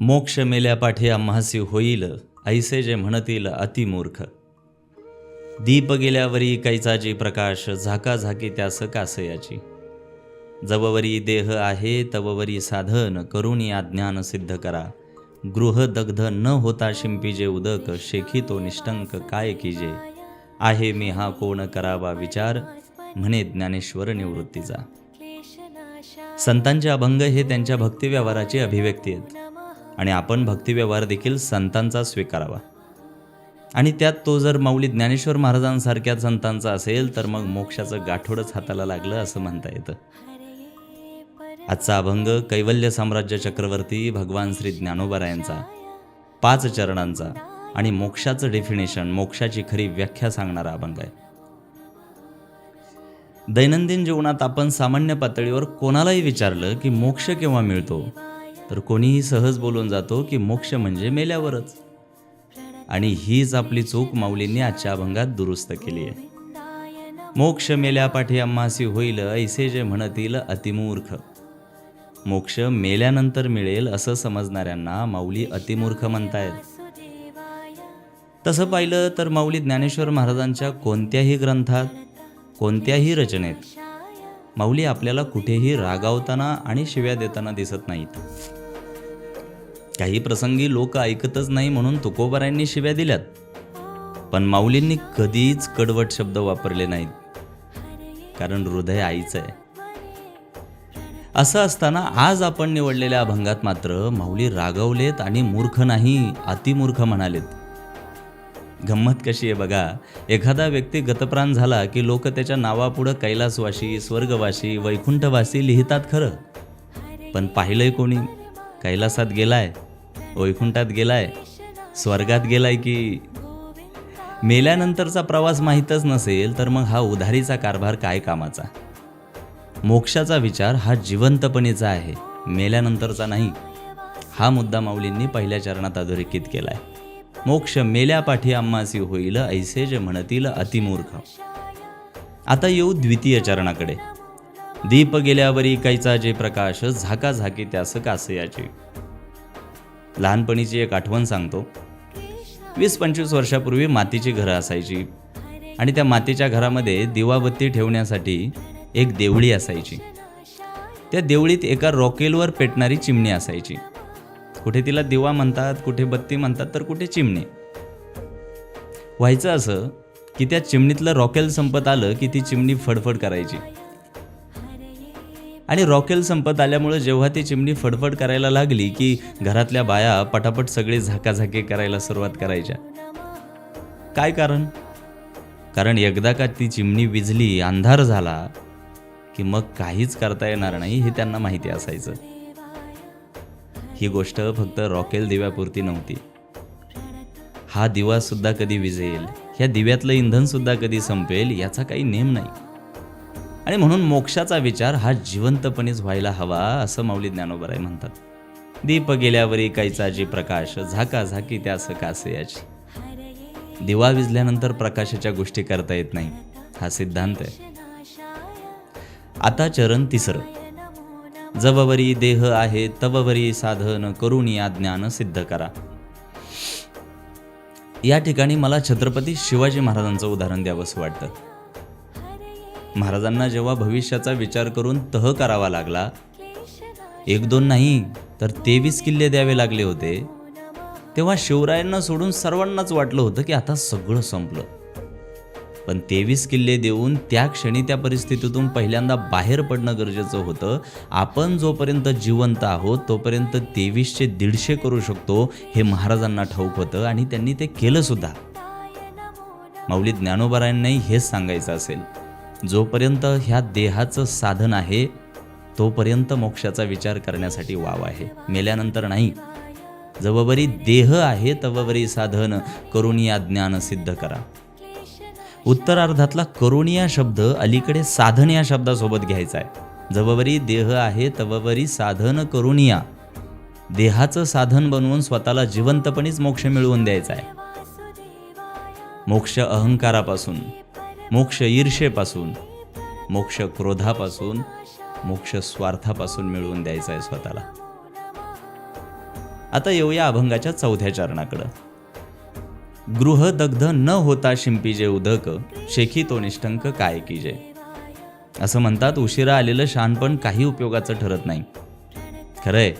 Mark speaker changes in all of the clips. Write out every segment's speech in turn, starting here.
Speaker 1: मोक्ष मेल्यापाठी आम्हासी होईल ऐसे जे म्हणतील अतिमूर्ख दीप गेल्यावरी कैचाची प्रकाश झाकाझाकी त्यास कासयाची. जववरी देह आहे तववरी साधन करुणी आज्ञान सिद्ध करा. गृह दग्ध न होता शिंपीजे उदक शेखी तो निष्टंक काय कीजे. आहे मी हा कोण करावा विचार म्हणे ज्ञानेश्वर निवृत्तीचा. संतांचे अभंग हे त्यांच्या भक्तिव्यवहाराची अभिव्यक्ती आहेत. आणि आपण भक्तिव्यवहार देखील संतांचा स्वीकारावा. आणि त्यात तो जर माऊली ज्ञानेश्वर महाराजांसारख्या संतांचा असेल तर मग मोक्षाचं गाठोडच हाताला लागलं असं म्हणता येतं. आजचा अभंग कैवल्य साम्राज्य चक्रवर्ती भगवान श्री ज्ञानोबरायांचा पाच चरणांचा आणि मोक्षाचं डेफिनेशन मोक्षाची खरी व्याख्या सांगणारा अभंग आहे. दैनंदिन जीवनात आपण सामान्य पातळीवर कोणालाही विचारलं की मोक्ष केव्हा मिळतो? तर कोणीही सहज बोलून जातो की मोक्ष म्हणजे मेल्यावरच. आणि हीच आपली चूक माऊलींनी आजच्या अभंगात दुरुस्त केली आहे. मोक्ष मेल्यापाठी अम्मासी होईल ऐसे जे म्हणतील अतिमूर्ख. मोक्ष मेल्यानंतर मिळेल असं समजणाऱ्यांना माऊली अतिमूर्ख म्हणतायत. तसं पाहिलं तर माऊली ज्ञानेश्वर महाराजांच्या कोणत्याही ग्रंथात कोणत्याही रचनेत माऊली आपल्याला कुठेही रागावताना आणि शिव्या देताना दिसत नाहीत. काही प्रसंगी लोक ऐकतच नाही म्हणून तुकोबारायांनी शिव्या दिल्यात. पण माऊलींनी कधीच कडवट शब्द वापरले नाहीत. कारण हृदय आईचं आहे. असं असताना आज आपण निवडलेल्या अभंगात मात्र माऊली रागवलेत आणि मूर्ख नाही अतिमूर्ख म्हणालेत. गंमत कशी आहे बघा एखादा व्यक्ती गतप्राण झाला की लोक त्याच्या नावापुढं कैलासवासी स्वर्गवासी वैकुंठवासी लिहितात खरं. पण पाहिलंय कोणी? कैलासात गेलाय. वैकुंठात गेलाय स्वर्गात गेलाय की मेल्यानंतरचा प्रवास माहीतच नसेल तर मग हा उधारीचा कारभार काय कामाचा? मोक्षाचा विचार हा जिवंतपणीचा आहे मेल्यानंतरचा नाही. हा मुद्दा माऊलींनी पहिल्या चरणात अधोरेखित केलाय. मोक्ष मेल्यापाठी आम्हासी होईल ऐसे जे म्हणतील अतिमूर्ख. आता येऊ द्वितीय चरणाकडे. दीप गेल्यावरी कैचा जे प्रकाश झाका झाकी त्यास कासयाचे. लहानपणीची एक आठवण सांगतो. वीस पंचवीस वर्षापूर्वी मातीची घरं असायची आणि त्या मातीच्या घरामध्ये दिवाबत्ती ठेवण्यासाठी एक देवळी असायची. त्या देवळीत एका रॉकेलवर पेटणारी चिमणी असायची. कुठे तिला दिवा म्हणतात कुठे बत्ती म्हणतात तर कुठे चिमणी. व्हायचं असं की त्या चिमणीतलं रॉकेल संपत आलं की ती चिमणी फडफड करायची. आणि रॉकेल संपत आल्यामुळे जेव्हा ती चिमणी फडफड करायला लागली की घरातल्या बाया पटापट सगळे झाकाझाकी करायला सुरुवात करायच्या. काय कारण? कारण एकदा का ती चिमणी विजली अंधार झाला की मग काहीच करता येणार नाही हे त्यांना माहिती असायचं. ही गोष्ट फक्त रॉकेल दिव्यापुरती नव्हती. हा दिवा सुद्धा कधी विजेल ह्या दिव्यातलं इंधन सुद्धा कधी संपेल याचा काही नेम नाही. आणि म्हणून मोक्षाचा विचार हा जिवंतपणेच व्हायला हवा असं माऊली ज्ञानोबराय म्हणतात. दीप गेल्यावरी कैचाची प्रकाश झाका झाकी त्यास कासयाची दिवा विजल्यानंतर प्रकाशाच्या गोष्टी करता येत नाही हा सिद्धांत आहे. आता चरण तिसरं. जववरी देह आहे तववरी साधन करुणी ज्ञान सिद्ध करा. या ठिकाणी मला छत्रपती शिवाजी महाराजांचं उदाहरण द्यावंसं वाटतं. महाराजांना जेव्हा भविष्याचा विचार करून तह करावा लागला एक दोन नाही तर तेवीस किल्ले द्यावे लागले होते. तेव्हा शिवरायांना सोडून सर्वांनाच वाटलं होतं की आता सगळं संपलं. पण तेवीस किल्ले देऊन त्या क्षणी त्या परिस्थितीतून पहिल्यांदा बाहेर पडणं गरजेचं होतं. आपण जोपर्यंत जिवंत आहोत तोपर्यंत तेवीसचे दीडशे करू शकतो हे महाराजांना ठाऊक होतं आणि त्यांनी ते केलंसुद्धा. माऊली ज्ञानोबरायांनाही हेच सांगायचं असेल. जोपर्यंत ह्या देहाचं साधन आहे तोपर्यंत मोक्षाचा विचार करण्यासाठी वाव आहे. मेल्यानंतर नाही. जबबरी देह आहे तववरी साधन करुणिया ज्ञान सिद्ध करा. उत्तरार्धातला करुणिया शब्द अलीकडे साधन या शब्दासोबत घ्यायचा आहे. जववरी देह आहे तववरी साधन करुणिया. देहाचं साधन बनवून स्वतःला जिवंतपणीच मोक्ष मिळवून द्यायचा आहे. मोक्ष अहंकारापासून. मोक्ष ईर्षेपासून मोक्ष क्रोधापासून मोक्ष स्वार्थापासून मिळवून द्यायचा आहे स्वतःला. आता येऊया अभंगाच्या चौथ्या चरणाकडं. गृहदग्ध न होता शिंपीजे उदक शेखी तो निष्ठंक काय कीजे असं म्हणतात उशिरा आलेलं शहाणपण काही उपयोगाचं ठरत नाही. खरंय.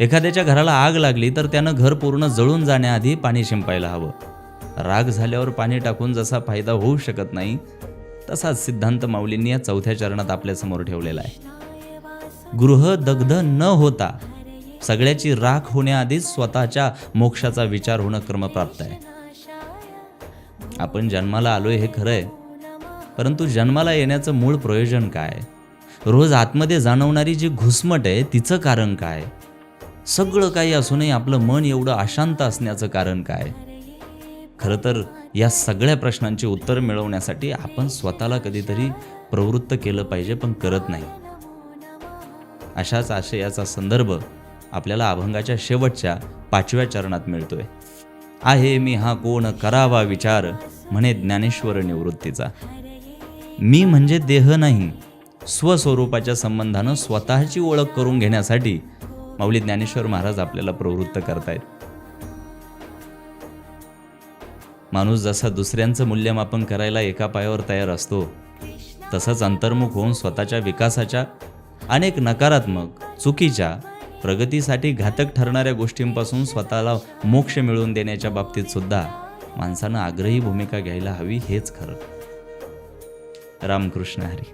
Speaker 1: एखाद्याच्या घराला आग लागली तर त्यानं घर पूर्ण जळून जाण्याआधी पाणी शिंपायला हवं. राग झाल्यावर पाणी टाकून जसा फायदा होऊ शकत नाही तसाच सिद्धांत माऊलींनी या चौथ्या चरणात आपल्यासमोर ठेवलेला आहे. गृह दग्ध न होता सगळ्याची राख होण्याआधीच स्वतःच्या मोक्षाचा विचार होणं क्रमप्राप्त आहे. आपण जन्माला आलोय हे खरं आहे परंतु जन्माला येण्याचं मूळ प्रयोजन काय? रोज आतमध्ये जाणवणारी जी घुसमट आहे तिचं कारण काय? सगळं काही असूनही आपलं मन एवढं अशांत असण्याचं कारण काय? खरं तर या सगळ्या प्रश्नांची उत्तर मिळवण्यासाठी आपण स्वतःला कधीतरी प्रवृत्त केलं पाहिजे पण करत नाही. अशाच आशयाचा संदर्भ आपल्याला अभंगाच्या शेवटच्या पाचव्या चरणात मिळतोय. आहे मी हा कोण करावा विचार म्हणे ज्ञानेश्वर निवृत्तीचा. मी म्हणजे देह नाही स्वस्वरूपाच्या संबंधानं स्वतःची ओळख करून घेण्यासाठी माऊली ज्ञानेश्वर महाराज आपल्याला प्रवृत्त करतायत. माणूस जसा दुसऱ्यांचं मूल्यमापन करायला एका पायावर तयार असतो तसंच अंतर्मुख होऊन स्वतःच्या विकासाच्या अनेक नकारात्मक चुकीच्या प्रगतीसाठी घातक ठरणाऱ्या गोष्टींपासून स्वतःला मोक्ष मिळवून देण्याच्या बाबतीत सुद्धा माणसानं आग्रही भूमिका घ्यायला हवी हेच खरं. रामकृष्ण हरी.